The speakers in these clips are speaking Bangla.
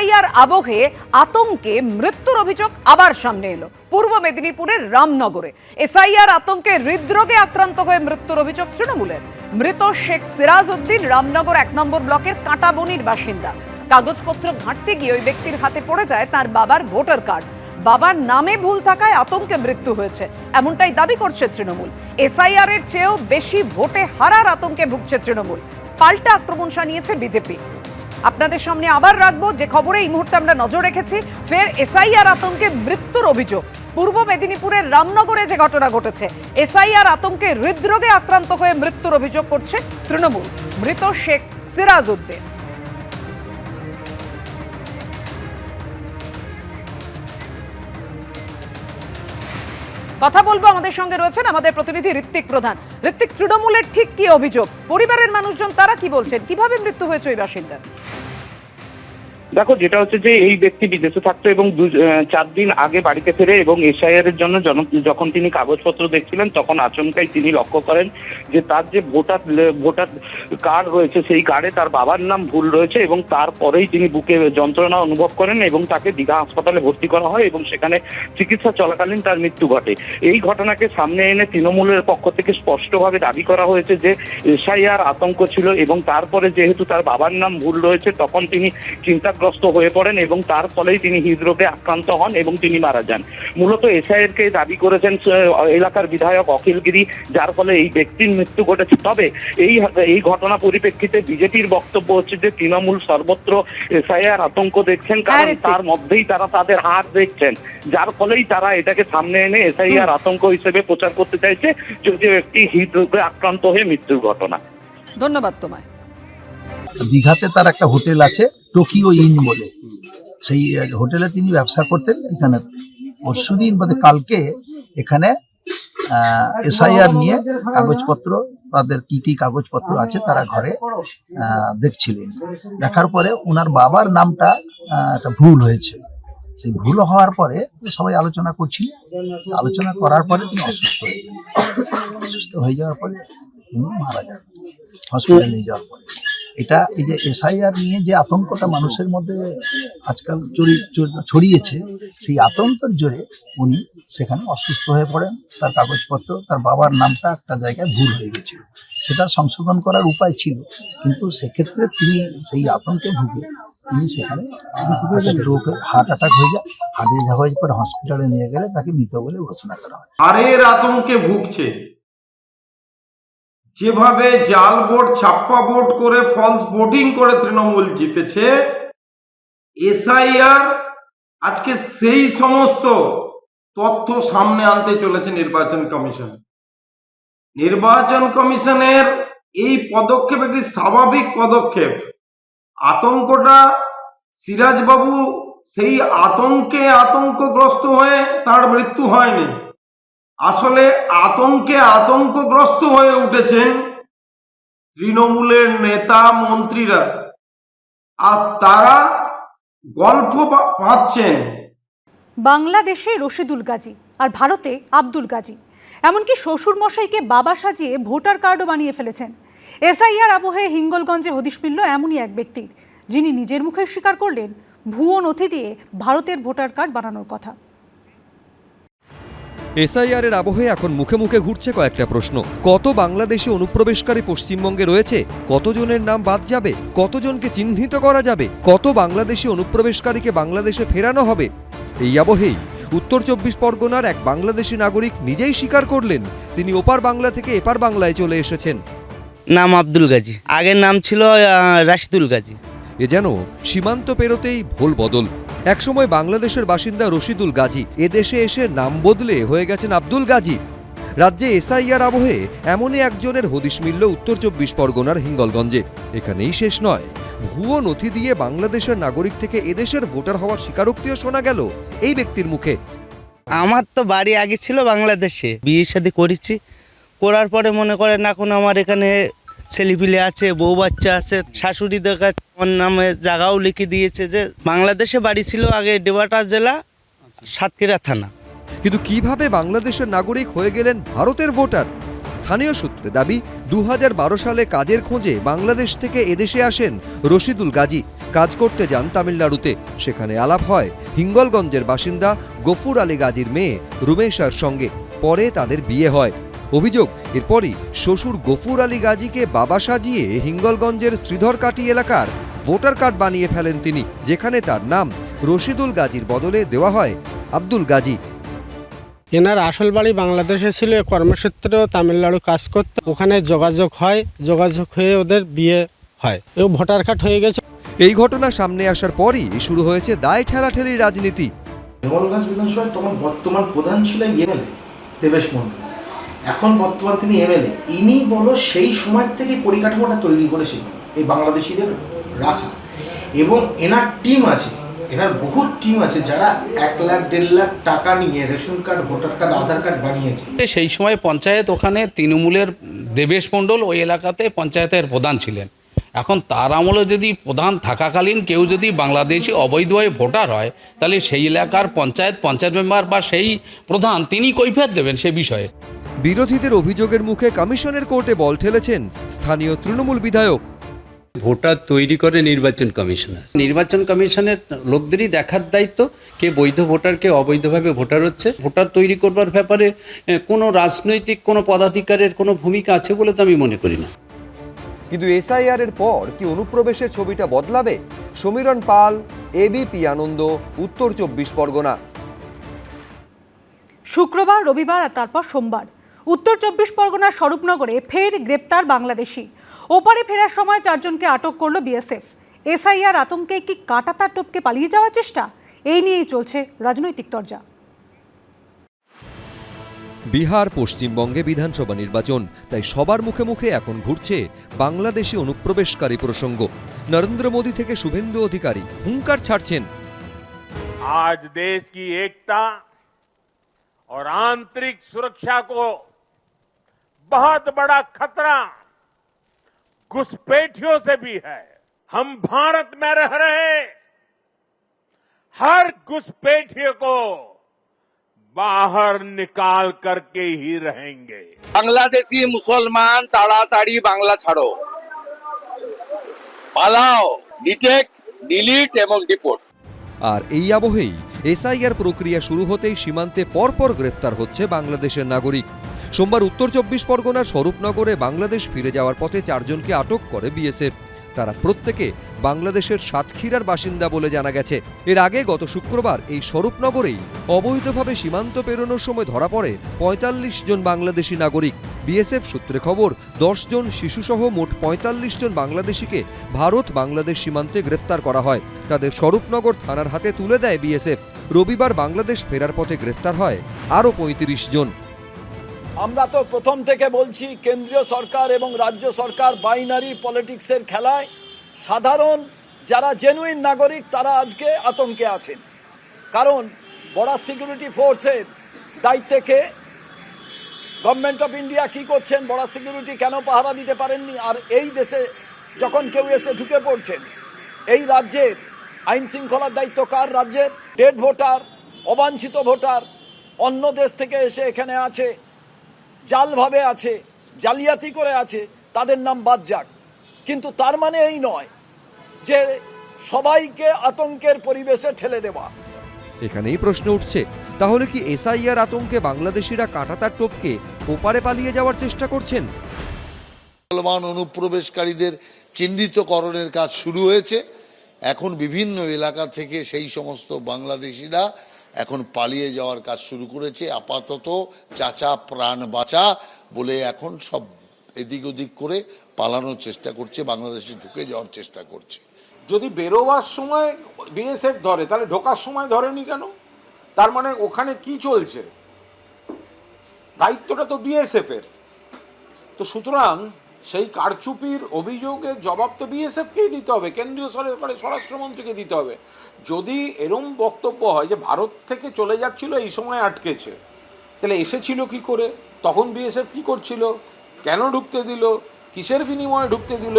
এসআইআর আবহে আতঙ্কে মৃত্যুর অভিযোগ আবার সামনে এলো। পূর্ব মেদিনীপুরের রামনগরে। এসআইআর আতঙ্কে হৃদরোগে আক্রান্ত হয়ে মৃত্যুর অভিযোগ তৃণমূলের। মৃত শেখ সিরাজ উদ্দিন রামনগর এক নম্বর ব্লকের কাঁটাবনির বাসিন্দা। কাগজপত্র ঘাঁটতে গিয়ে ওই ব্যক্তির হাতে পড়ে যায় তার বাবার ভোটার কার্ড। বাবার নামে ভুল থাকায় আতঙ্কে মৃত্যু হয়েছে, এমনটাই দাবি করছে তৃণমূল। এসআইআর এর চেয়েও বেশি ভোটে হারার আতঙ্কে ভুগছে তৃণমূল। পাল্টা আক্রমণ শানিয়েছে বিজেপি। আপনাদের সামনে আবার রাখব যে খবরে এই মুহূর্তে আমরা নজর রেখেছি, ফের এসআইআর আতঙ্কে মৃত্যুর অভিযোগ। পূর্ব মেদিনীপুরের রামনগরে যে ঘটনা ঘটেছে, এসআইআর আতঙ্কে হৃদরোগে আক্রান্ত হয়ে মৃত্যুর অভিযোগ করছে তৃণমূল। মৃত শেখ সিরাজ উদ্দিন কথা বলব আমাদের সঙ্গে রয়েছেন আমাদের প্রতিনিধি ঋত্বিক প্রধান। ঋত্বিক, তৃণমূলের ঠিক কি অভিযোগ? পরিবারের মানুষজন, তারা কি বলছেন? কীভাবে মৃত্যু হয়েছে ওই বাসিন্দার? দেখো, যেটা হচ্ছে যে এই ব্যক্তি বিদেশে থাকতো এবং দু- চার দিন আগে বাড়িতে ফেরে এবং এসআইআর এর জন্য যখন তিনি কাগজপত্র দেখছিলেন, তখন আচমকাই তিনি লক্ষ্য করেন যে তার যে ভোটার ভোটার কার্ড রয়েছে, সেই কার্ডে তার বাবার নাম ভুল রয়েছে এবং তারপরেই তিনি বুকে যন্ত্রণা অনুভব করেন এবং তাকে দীঘা হাসপাতালে ভর্তি করা হয় এবং সেখানে চিকিৎসা চলাকালীন তার মৃত্যু ঘটে। এই ঘটনাকে সামনে এনে তৃণমূলের পক্ষ থেকে স্পষ্টভাবে দাবি করা হয়েছে যে এসআইআর আতঙ্ক ছিল এবং তারপরে যেহেতু তার বাবার নাম ভুল রয়েছে, তখন তিনি চিন্তাগ্রস্ত হয়ে পড়েন এবং তার ফলেই তিনি হৃদরোগে আক্রান্ত হন এবং তিনি মারা যান। মূলত এসআইআর কে দাবি করেছেন এলাকার বিধায়ক অখিলগিরি যার ফলে এই ব্যক্তির মৃত্যু ঘটেছে। তবে এই এই ঘটনা পরিপ্রেক্ষিতে বিজেপির বক্তব্য হচ্ছে যে তৃণমূল সর্বত্র এসআইআর আতঙ্ক দেখছেন কারণ তার মধ্যেই তারা তাদের হার দেখছেন। যার ফলেই তারা এটাকে সামনে এনে এসআইআর আতঙ্ক হিসেবে প্রচার করতে চাইছে। যদিও একটি হৃদরোগে আক্রান্ত হয়ে মৃত্যুর ঘটনা। ধন্যবাদ তোমায়। দীঘাতে তার একটা হোটেল আছে, টোকিও ইন বলে। সেই হোটেলে তিনি ব্যবসা করতেন। এখানে পরশুদিন বোধ কালকে এখানে এসআইআর নিয়ে কাগজপত্র, তাদের কি কি কাগজপত্র আছে তারা ঘরে দেখছিলেন। দেখার পরে ওনার বাবার নামটা একটা ভুল হয়েছে। সেই ভুল হওয়ার পরে সবাই আলোচনা করছিলেন আলোচনা করার পরে তিনি অসুস্থ হয়ে অসুস্থ হয়ে যাওয়ার পরে তিনি মারা যান। হসপিটালে নিয়ে যাওয়ার পরে। এটা এই যে এসআইআর নিয়ে যে আতঙ্কটা মানুষের মধ্যে আজকাল ছড়িয়েছে, সেই আতঙ্কের জোরে উনি সেখানে অসুস্থ হয়ে পড়েন। তার কাগজপত্র, তার বাবার নামটা একটা জায়গায় ভুল হয়ে গেছিল। সেটা সংশোধন করার উপায় ছিল, কিন্তু সেক্ষেত্রে তিনি সেই আতঙ্কে ভুগে তিনি সেখানে স্ট্রোক হার্ট অ্যাটাক হয়ে যায় হার্ট হয়ে পরে হসপিটালে নিয়ে গেলে তাকে মৃত বলে ঘোষণা করা হয়। হারের আতঙ্কে ভুগছে। যেভাবে জাল ভোট ছাপ্পা ভোট করে ফলস ভোটিং করে তৃণমূল জিতেছে, এসআইআর আজকে সেই সমস্ত তথ্য সামনে আনতে চলেছে নির্বাচন কমিশন। নির্বাচন কমিশনের এই পদক্ষেপ একটি স্বাভাবিক পদক্ষেপ। আতঙ্কটা সিরাজবাবু সেই আতঙ্কে আতঙ্কগ্রস্ত হয়ে তার মৃত্যু হয়নি। আসলে আতঙ্কে আতঙ্কগ্রস্ত হয়ে উঠেছেন তৃণমূলের নেতা মন্ত্রীরা। আর তারা গল্প পাচ্ছেন। বাংলাদেশে রশিদুল গাজী আর ভারতে আব্দুল গাজী। এমনকি শ্বশুরমশাইকে বাবা সাজিয়ে ভোটার কার্ডও বানিয়ে ফেলেছেন। এসআইআর আবহে হিঙ্গলগঞ্জে হদিশ মিলল এমনই এক ব্যক্তির, যিনি নিজের মুখে স্বীকার করলেন, ভুয়ো নথি দিয়ে ভারতের ভোটার কার্ড বানানোর কথা। এসআইআর এর আবহে এখন মুখে মুখে ঘুরছে কয়েকটা প্রশ্ন। কত বাংলাদেশি অনুপ্রবেশকারী পশ্চিমবঙ্গে রয়েছে? কতজনের নাম বাদ যাবে? কতজনকে চিহ্নিত করা যাবে? কত বাংলাদেশি অনুপ্রবেশকারীকে বাংলাদেশে ফেরানো হবে? এই আবহেই উত্তর চব্বিশ পরগনার এক বাংলাদেশি নাগরিক নিজেই স্বীকার করলেন, তিনি ওপার বাংলা থেকে এপার বাংলায় চলে এসেছেন। নাম আব্দুল গাজী। আগের নাম ছিল রাশিদুল গাজী। এ যেন সীমান্ত পেরোতেই ভোল বদল। একসময় বাংলাদেশের বাসিন্দা রশিদুল গাজী এদেশে এসে নাম বদলে হয়ে গেছেন আব্দুল গাজী। রাজ্যে এসআইআর আবহে এমনই একজনের হদিশ মিলল উত্তর চব্বিশ পরগনার হিঙ্গলগঞ্জে। এখানেই শেষ নয়। ভুয়ো নথি দিয়ে বাংলাদেশের নাগরিক থেকে এদেশের ভোটার হওয়ার স্বীকারোক্তিও শোনা গেল এই ব্যক্তির মুখে। আমার তো বাড়ি আগে ছিল বাংলাদেশে। বিয়ের সাথে করেছি। করার পরে মনে করেন এখন আমার এখানে ছেলেপিলে আছে, বউ বাচ্চা আছে, শাশুড়ি দেখা আমার নামে জায়গাও লিখে দিয়েছে যে, বাংলাদেশে বাড়ি ছিল আগে ডেবাটা জেলা, সাতক্ষীরা থানা। কিন্তু কীভাবে বাংলাদেশের নাগরিক হয়ে গেলেন ভারতের ভোটার? স্থানীয় সূত্রে দাবি দু হাজার বারো সালে কাজের খোঁজে বাংলাদেশ থেকে এদেশে আসেন রশিদুল গাজী। কাজ করতে যান তামিলনাড়ুতে। সেখানে আলাপ হয় হিঙ্গলগঞ্জের বাসিন্দা গফুর আলী গাজীর মেয়ে রুমেশার সঙ্গে। পরে তাদের বিয়ে হয়। অভিযোগ এরপরই শ্বশুর গফুর আলী গাজীকে বাবা সাজিয়ে হিঙ্গলগঞ্জের শ্রীধরকাটি এলাকার ভোটার কার্ড বানিয়ে ফেলেন তিনি যেখানে তার নাম রশিদুল গাজীর বদলে দেওয়া হয় আব্দুল গাজী। এনার আসল বাড়ি বাংলাদেশে ছিল কর্মক্ষেত্রেও তামিলনাড়ু কাজ করতো। ওখানে যোগাযোগ হয় যোগাযোগ হয়ে ওদের বিয়ে হয়। ও ভোটার কার্ড হয়ে গেছে। এই ঘটনা সামনে আসার পরই শুরু হয়েছে দায় ঠেলাঠেলি রাজনীতি। হিঙ্গলগঞ্জ বিধানসভায় তখন বর্তমান প্রধান ছিল এমএলএ দেবেশ মন্ডল এখন বর্তমান তিনি এমএলএ ইনি বলো সেই সময় থেকে পরিকাঠামোটা তৈরি করেছিল এই বাংলাদেশিদের রাখা। এবং এনার টিম আছে, এনার বহু টিম আছে যারা এক লাখ, দেড় লাখ টাকা নিয়ে ration card, voter card, Aadhaar card বানিয়েছে। সেই সময় পঞ্চায়েত ওখানে তৃণমূলের দেবেশ মণ্ডল ওই এলাকাতে পঞ্চায়েতের প্রধান ছিলেন। এখন তার আমলে যদি প্রধান থাকাকালীন কেউ যদি বাংলাদেশি অবৈধভাবে ভোটার হয়, তাহলে সেই এলাকার পঞ্চায়েত পঞ্চায়েত মেম্বার বা সেই প্রধান, তিনি কৈফিয়ত দেবেন সে বিষয়ে। বিরোধীদের অভিযোগের মুখে কমিশনের কোর্টে বল ঠেলেছেন স্থানীয় তৃণমূল বিধায়ক। ভোটার তৈরি করে নির্বাচন কমিশনার। নির্বাচন কমিশনের লোকদেরই দেখার দায়িত্ব কে বৈধ ভোটার কে অবৈধভাবে ভোটার হচ্ছে। ভোটার তৈরি করবার ব্যাপারে কোনো রাজনৈতিক কোনো পদাধিকারের কোনো ভূমিকা আছে বলে তো আমি মনে করি না। কিন্তু এসআইআর এর পর কি অনুপ্রবেশের ছবিটা বদলাবে? সমীরণ পাল এবিপি আনন্দ উত্তর চব্বিশ পরগনা। শুক্রবার রবিবার আর তারপর সোমবার। উত্তর চব্বিশ পরগনার স্বরূপনগরে ফের গ্রেপ্তার বাংলাদেশি ওপারে ফেরার সময় চারজনকে আটক করল বিএসএফ এসআইআর আতঙ্কে কি কাটাতার টপকে পালিয়ে যাওয়ার চেষ্টা এই নিয়েই চলছে রাজনৈতিক তরজা বিহার পশ্চিমবঙ্গে বিধানসভা নির্বাচন তাই সবার মুখে মুখে এখন ঘুরছে বাংলাদেশি অনুপ্রবেশকারী প্রসঙ্গ নরেন্দ্র মোদী থেকে শুভেন্দু অধিকারী হুঙ্কার ছাড়ছেন आज देश की एकता और आंतरिक सुरक्षा को बहुत बड़ा खतरा घुसपैठियों से भी है हम भारत में रह रहे हर घुसपैठिए को बाहर निकाल करके ही रहेंगे বাংলাদেশি মুসলমান তাড়াতাড়ি বাংলা ছাড়ো পালাও ডিটেক্ট ডিলিট এবং ডিপোর্ট আর এই আবহেই এসআইআর প্রক্রিয়া শুরু হতেই সীমান্তে পরপর গ্রেফতার হচ্ছে বাংলাদেশের নাগরিক সোমবার উত্তর চব্বিশ পরগনার স্বরূপনগরে বাংলাদেশ ফিরে যাওয়ার পথে চারজনকে আটক করে বিএসএফ। তারা প্রত্যেকে বাংলাদেশের সাতক্ষীরার বাসিন্দা বলে জানা গেছে। এর আগে গত শুক্রবার এই স্বরূপনগরেই অবৈধভাবে সীমান্ত পেরোনোর সময় ধরা পড়ে পঁয়তাল্লিশ জন বাংলাদেশি নাগরিক। বিএসএফ সূত্রে খবর জন শিশুসহ মোট পঁয়তাল্লিশ জন বাংলাদেশিকে ভারত বাংলাদেশ সীমান্তে গ্রেফতার করা হয়। তাদের স্বরূপনগর থানার হাতে তুলে দেয় বিএসএফ। রবিবার বাংলাদেশ ফেরার পথে গ্রেফতার হয় আরও পঁয়ত্রিশ জন। আমরা তো প্রথম থেকে বলছি, কেন্দ্রীয় সরকার এবং রাজ্য সরকার বাইনারি পলিটিক্সের খেলায় সাধারণ যারা জেনুইন নাগরিক, তারা আজকে আতঙ্কে আছেন। কারণ বর্ডার সিকিউরিটি ফোর্সের দায়িত্বে কে? গভর্নমেন্ট অফ ইন্ডিয়া কি করছেন? বর্ডার সিকিউরিটি কেন পাহারা দিতে পারেননি? আর এই দেশে যখন কেউ এসে ঢুকে পড়ছেন, এই রাজ্যের আইন শৃঙ্খলার দায়িত্ব কার রাজ্যের? ডেড ভোটার অবাঞ্ছিত ভোটার অন্য দেশ থেকে এসে এখানে আছে জালভাবে আছে জালিয়াতি করে আছে তাদের নাম বাদ যাক। কিন্তু তার মানে এই নয় যে সবাইকে আতঙ্কের পরিবেশে ঠেলে দেওয়া। এখানেই প্রশ্ন উঠছে তাহলে কি এসআইআর আতঙ্কে বাংলাদেশিরা কাঁটাতার টোপকে ওপারে পালিয়ে যাওয়ার চেষ্টা করছেন? মুসলমান অনুপ্রবেশকারীদের চিহ্নিতকরণের কাজ শুরু হয়েছে। এখন বিভিন্ন এলাকা থেকে সেই সমস্ত বাংলাদেশিরা এখন পালিয়ে যাওয়ার কাজ শুরু করেছে। আপাতত চাচা প্রাণ বাঁচা বলে এখন সব এদিক ওদিক করে পালানোর চেষ্টা করছে, বাংলাদেশে ঢুকে যাওয়ার চেষ্টা করছে। যদি বেরোবার সময় বিএসএফ ধরে, তাহলে ঢোকার সময় ধরেনি কেন? তার মানে ওখানে কি চলছে? দায়িত্বটা তো বিএসএফ এর তো সুতরাং সেই কারচুপির অভিযোগের জবাব তো বিএসএফকেই দিতে হবে, কেন্দ্রীয় সরকারের, স্বরাষ্ট্রমন্ত্রীকে দিতে হবে। যদি এরম বক্তব্য হয় যে ভারত থেকে চলে যাচ্ছিল, এই সময় আটকেছে, তাহলে এসেছিল কি করে? তখন বিএসএফ কি করছিল? কেন ঢুকতে দিল? কিসের বিনিময়ে ঢুকতে দিল?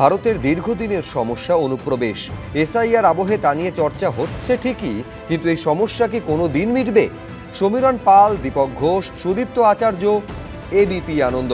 ভারতের দীর্ঘদিনের সমস্যা অনুপ্রবেশ, এসআইআর আবহে তা নিয়ে চর্চা হচ্ছে ঠিকই, কিন্তু এই সমস্যা কি কোনো দিন মিটবে? সমীরণ পাল, দীপক ঘোষ, সুদীপ্ত আচার্য এবিপি আনন্দ।